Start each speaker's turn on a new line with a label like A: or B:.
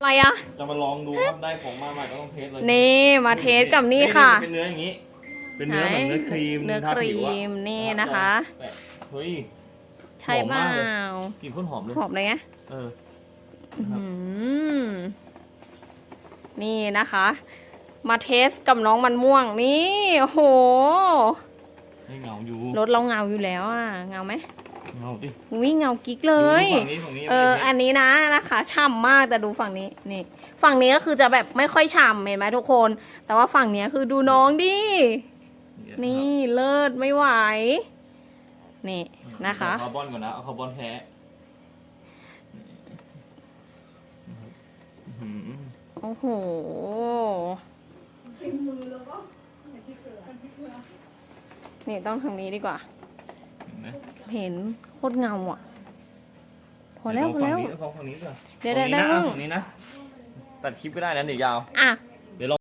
A: อะไรอะ
B: จะมาลองดูครับได้ของมาใหม่ก็ต้องเทสเลย
A: นี่มาเทสกับนี่ค่ะ
B: เป็นเนื้ออย่างนี้ เป็นเนื้อเหมือนเนื้อครีม
A: เนื้อครีมนี่นะคะ
B: เฮ้ย
A: ใช่เปล่า
B: กลิ่นข้นหอมเลย
A: หอมเลยไง
B: เออ
A: นี่นะคะ มาเทสกับน้องมันม่วงนี่โห
B: เงาอยู่
A: รถเราเงาอยู่แล้วอะเงาไหม
B: เงาดิ
A: วิ่งเงากิ๊กเลยเออ อันนี้นะนะคะฉ่ำมากแต่ดูฝั่งนี้นี่ ฝั่งนี้ก็คือจะแบบไม่ค่อยฉ่ำเห็นไหมทุกคน แต่ว่าฝั่งเนี้ยคือดูน้องดิ นี่เลิศไม่ไหว นี่นะคะ
B: คาร์บอนก่อนนะเอาคาร์บอนแท้
A: โอ้โห นี่ต้องทางนี้ดีกว่า
B: เห็น
A: โคตรเงาอะ พอแล้วพอแล้ว
B: เดี๋
A: ยวได้ได้
B: ได้ได้ได้ได้ได้ได้ได้ได้ได้ด้ได้ได้
A: ได้